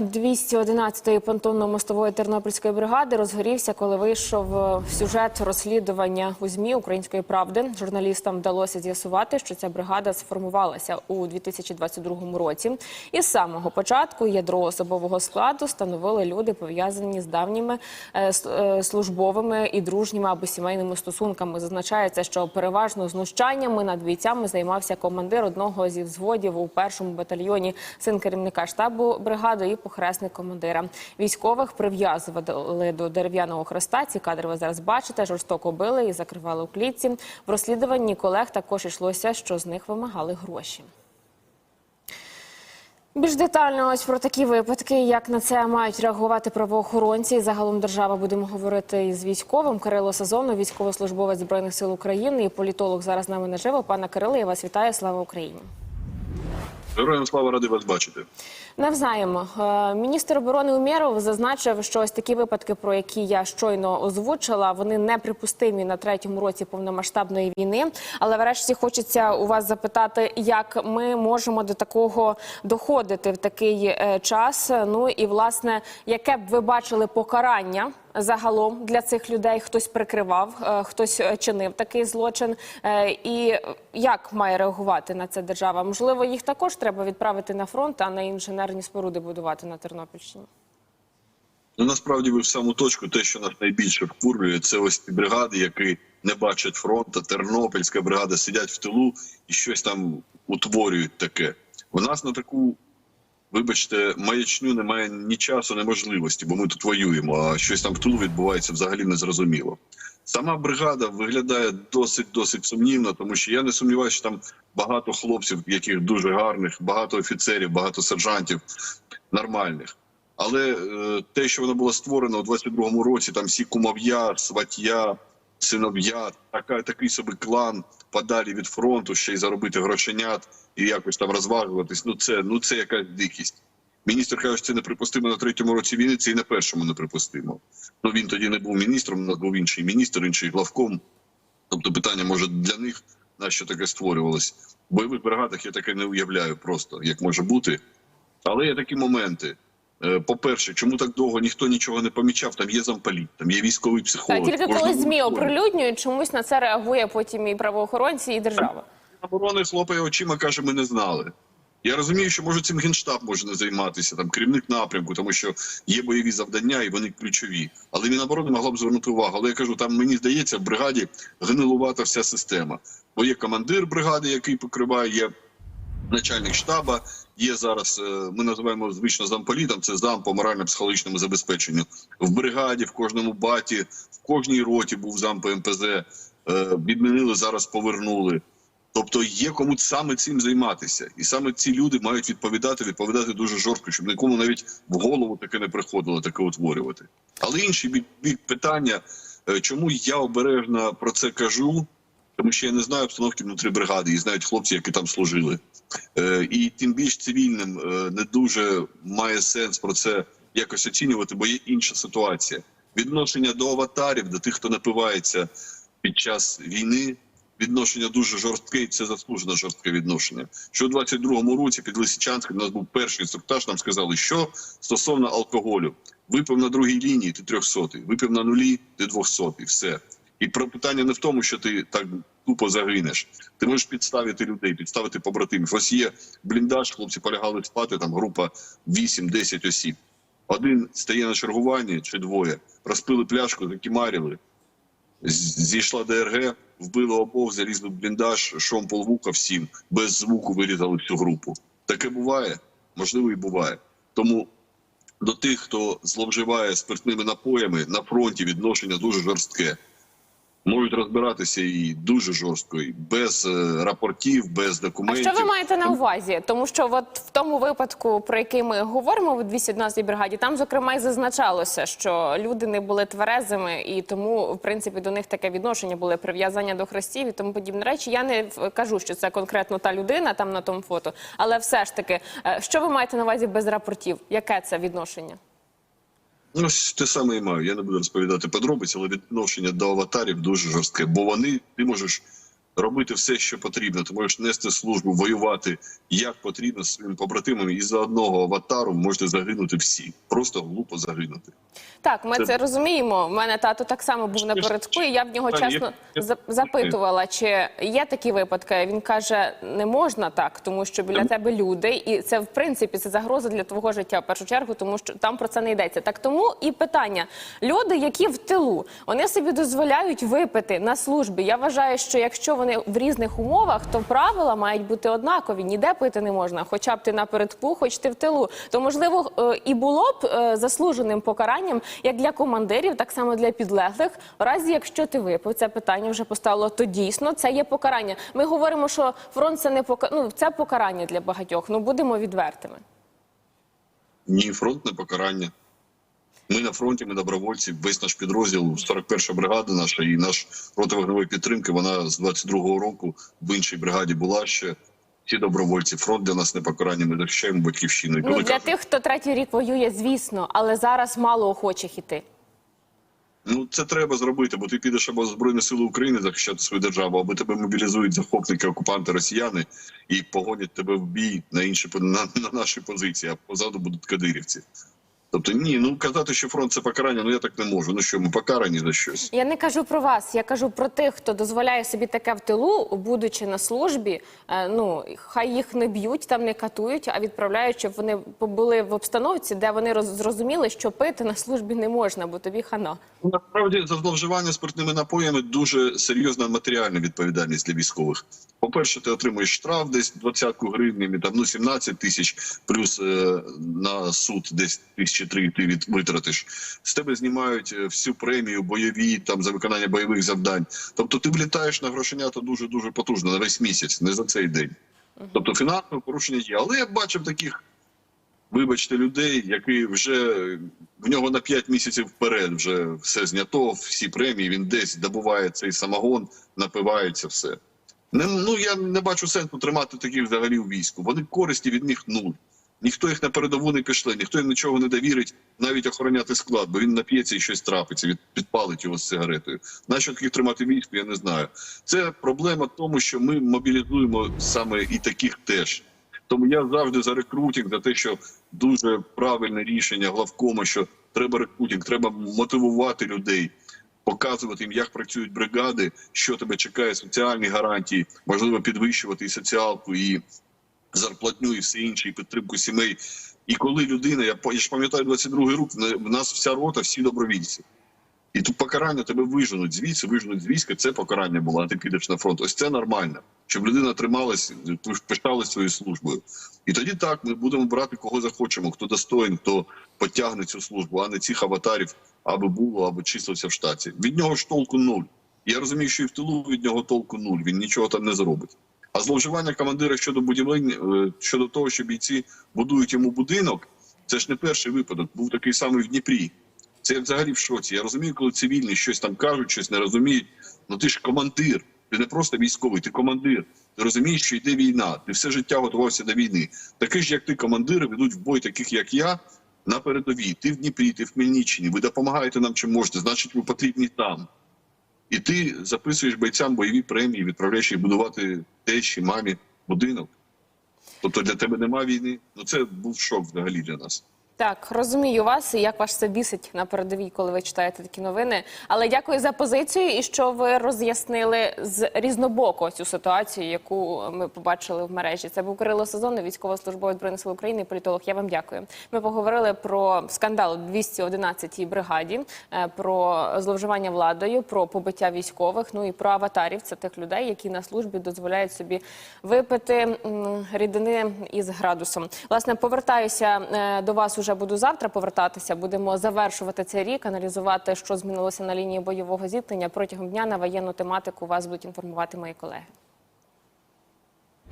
211-ї понтонно-мостової тернопільської бригади розгорівся, коли вийшов е, сюжет розслідування у змі Української правди. Журналістам вдалося з'ясувати, що ця бригада сформувалася у 2022 році. І з самого початку ядро особового складу становили люди, пов'язані з давніми е, е, службовими і дружніми або сімейними стосунками. Зазначається, що переважно знущаннями над бійцями займався командир одного зі взводів у першому батальйоні, син керівника штабу бригади і похресник командира. Військових прив'язували до дерев'яного хреста. Ці кадри ви зараз бачите. Жорстоко били і закривали у клітці. В розслідуванні колег також йшлося, що з них вимагали гроші. Більш детально ось про такі випадки, як на це мають реагувати правоохоронці. Загалом держава будемо говорити із військовим Кирило Сазонов, військовослужбовець збройних сил України і політолог зараз з нами наживо. Пане Кирило, я вас вітаю. Слава Україні. Героям слава радий вас бачити. Навзаєм Е, міністр оборони Умєров зазначив, що ось такі випадки, про які я щойно озвучила, вони неприпустимі на третьому році повномасштабної війни. Але врешті хочеться у вас запитати, як ми можемо до такого доходити в такий е, час. Ну і власне, яке б ви бачили покарання загалом для цих людей? Хтось прикривав, е, хтось е, чинив такий злочин. Е, І як має реагувати на це держава? Можливо, їх також треба відправити на фронт, а не інженерні споруди будувати на Тернопільщині. Ну насправді ви в саму точку, те, що нас найбільше вкурює, це ось ті бригади, які не бачать фронту, Тернопільська бригада сидять в тилу і щось там утворюють таке. У нас на таку, вибачте, маячню немає ні часу, ні можливості, бо ми тут воюємо. А щось там в тилу відбувається взагалі незрозуміло. Сама бригада виглядає досить досить сумнівно, тому що я не сумніваюся, що там багато хлопців, яких дуже гарних, багато офіцерів, багато сержантів нормальних. Але е, те, що воно було створено у 22-му році, там всі кумов'я, сват'я, синов'я, така, такий собі клан подалі від фронту, ще й заробити грошенят і якось там розважуватись. Ну це ну це якась дикість. Міністр каже, що це неприпустимо на третьому році війни, це і на першому неприпустимо. Ну він тоді не був міністром, у нас був інший міністр, інший главком. Тобто питання може для них на що таке створювалось. В бойових бригадах я таке не уявляю просто, як може бути. Але є такі моменти. Е, По-перше, чому так довго ніхто нічого не помічав? Там є замполіт, там є військовий психолог. тільки коли змі оприлюднюють, чомусь на це реагує потім і правоохоронці, і держава. оборони хлопає очима, каже, ми не знали. Я розумію, що може цим генштаб може не займатися, там керівник напрямку, тому що є бойові завдання і вони ключові. Але Міноборони могла б звернути увагу. Але я кажу, там мені здається, в бригаді гнилувата вся система. Бо є командир бригади, який покриває, є начальник штаба. Є зараз, е, ми називаємо звично замполітом, це зам по морально-психологічному забезпеченню. В бригаді, в кожному баті, в кожній роті був зам по МПЗ. е, Відмінили зараз, повернули. Тобто є кому саме цим займатися, і саме ці люди мають відповідати, відповідати дуже жорстко, щоб нікому навіть в голову таке не приходило, таке утворювати. Але інший питання, е, чому я обережно про це кажу, тому що я не знаю обстановки внутрі бригади, і знають хлопці, які там служили. Е, І тим більш цивільним е, не дуже має сенс про це якось оцінювати, бо є інша ситуація. Відношення до аватарів, до тих, хто напивається під час війни. Відношення дуже жорстке, і це заслужено жорстке відношення. Що у 22-му році під Лисичанськом у нас був перший інструктаж. Нам сказали, що стосовно алкоголю, випив на другій лінії, ти трьохсотий, випив на нулі, ти двохсотий. Все. І про питання не в тому, що ти так тупо загинеш. Ти можеш підставити людей, підставити побратимів. Ось є бліндаж, хлопці полягали спати. Там група 8-10 осіб. Один стає на чергуванні чи двоє, розпили пляшку, закімарили. Зійшла ДРГ, вбили обох, залізли в бліндаж, шомпол вуха всім, без звуку вирізали всю групу. Таке буває, можливо, і буває. Тому до тих, хто зловживає спиртними напоями, на фронті відношення дуже жорстке. Можуть розбиратися і дуже жорстко, і без е, рапортів, без А що ви маєте на увазі? Тому що от в тому випадку, про який ми говоримо в 211 бригаді, там зокрема і зазначалося, що люди не були тверезими, і тому, в принципі, до них таке відношення були прив'язання до хрестів і тому подібні речі. Я не кажу, що це конкретно та людина там на тому фото, але все ж таки, е, що ви маєте на увазі без рапортів? Яке це відношення? Ну, те саме і маю. Я не буду розповідати подробиці, але відношення до аватарів дуже жорстке. Бо вони, ти можеш робити все, що потрібно. Ти можеш нести службу, воювати як потрібно з своїми побратимами, і за одного аватару можете загинути всі. Просто глупо загинути. Так, ми це, Це- розуміємо. У мене тато так само був Що ж- напередку, і я в нього чесно запитувала, чи є такі випадки. Він каже, не можна так, тому що біля тебе люди, і це в принципі це загроза для твого життя в першу чергу, тому що там про це не йдеться. Так тому і питання: люди, які в тилу, вони собі дозволяють випити на службі. Я вважаю, що якщо вони в різних умовах, то правила мають бути однакові. Ніде пити не можна, хоча б ти напередку, хоч ти в тилу. То можливо е, і було б е, заслуженим покаранням як для командирів, так само для підлеглих. В разі, якщо ти випив, це питання вже постало, то дійсно це є покарання. Ми говоримо, що фронт це не пока... ну, це покарання для багатьох. Ну будемо відвертими. Ні, фронт не покарання. Ми на фронті, ми добровольці, весь наш підрозділ, 41 бригада наша і наш рота підтримки. Вона з 22-го року в іншій бригаді була ще. Ці добровольці, фронт для нас не покарання. Ми захищаємо батьківщину. І Ну для кажуть, тих, хто третій рік воює, звісно, але зараз мало охочих іти. Ну це треба зробити, бо ти підеш або Збройні Сили України захищати свою державу, або тебе мобілізують захопники, окупанти, росіяни і погонять тебе в бій на інші на, на наші позиції, а позаду будуть кадирівці. Тобто ні, ну казати, що фронт це покарання, ну я так не можу. Ну що ми покарані за щось. Я не кажу про вас, я кажу про тих, хто дозволяє собі таке в тилу, будучи на службі. Е, ну хай їх не б'ють, там не катують, а відправляють, щоб вони були в обстановці, де вони роз- зрозуміли, що пити на службі не можна, бо тобі хана. Ну, Насправді за зловживання спиртними напоями дуже серйозна матеріальна відповідальність для військових. По-перше, ти отримуєш штраф десь двадцятку гривень, там ну 17 тисяч, плюс е, на суд десь тисячі три ти від витратиш. З тебе знімають е, всю премію, бойові там за виконання бойових завдань. Тобто ти влітаєш на грошенята дуже дуже потужно на весь місяць, не за цей день. Тобто фінансове порушення є. Але я бачив таких вибачте, людей, які вже в нього на 5 місяців вперед вже все знято, всі премії. Він десь добуває цей самогон, напивається все. Не, ну я не бачу сенсу тримати таких взагалі у війську. Вони користі від них нуль. Ніхто їх на передову не пішли, ніхто їм нічого не довірить, навіть охороняти склад, бо він нап'ється і щось трапиться, від підпалить його з сигаретою. Нащо таких тримати війську, я не знаю. Це проблема в тому, що ми мобілізуємо саме і таких теж. Тому я завжди за рекрутинг, за те, що дуже правильне рішення главкома, що треба рекрутинг, треба мотивувати людей, показувати їм, як працюють бригади, що тебе чекає, соціальні гарантії, можливо, підвищувати і соціалку, і зарплатню, і все інше, і підтримку сімей. І коли людина, я, я ж пам'ятаю 22-й рік, в нас вся рота, всі добровільці. І тут покарання тебе виженуть звідси, виженуть з війська. Це покарання було, а ти підеш на фронт. Ось це нормально, щоб людина трималась, пишалась своєю службою. І тоді так ми будемо брати кого захочемо, хто достоїн, хто потягне цю службу, а не цих аватарів або було, або числився в штаті. Від нього ж толку нуль. Я розумію, що і в тилу від нього толку нуль. Він нічого там не зробить. А зловживання командира щодо будівлень, е, щодо того, що бійці будують йому будинок, це ж не перший випадок. Був такий самий в Дніпрі. Це я взагалі в шоці. Я розумію, коли цивільні щось там кажуть, щось не розуміють. Ну ти ж командир, ти не просто військовий, ти командир. Ти розумієш, що йде війна. Ти все життя готувався до війни. Такі ж, як ти, командири, ведуть в бой, таких як я, на передовій. Ти в Дніпрі, ти в Хмельниччині. Ви допомагаєте нам чим можете, значить, ви потрібні там. І ти записуєш бойцям бойові премії, відправляєш їх будувати тещі, мамі будинок. Тобто для тебе нема війни. Ну це був шок взагалі для нас. Так, розумію вас, і як вас це бісить на передовій, коли ви читаєте такі новини. Але дякую за позицію і що ви роз'яснили з різнобоку цю ситуацію, яку ми побачили в мережі. Це був Кирило Сезонний, військовослужбовець Збройних сил України, політолог. Я вам дякую. Ми поговорили про скандал у 211-й бригаді, е, про зловживання владою, про побиття військових, ну і про аватарів. Це тих людей, які на службі дозволяють собі випити рідини із градусом. Власне, повертаюся е, до вас уже буду завтра повертатися. Будемо завершувати цей рік, аналізувати, що змінилося на лінії бойового зіткнення. Протягом дня на воєнну тематику вас будуть інформувати мої колеги.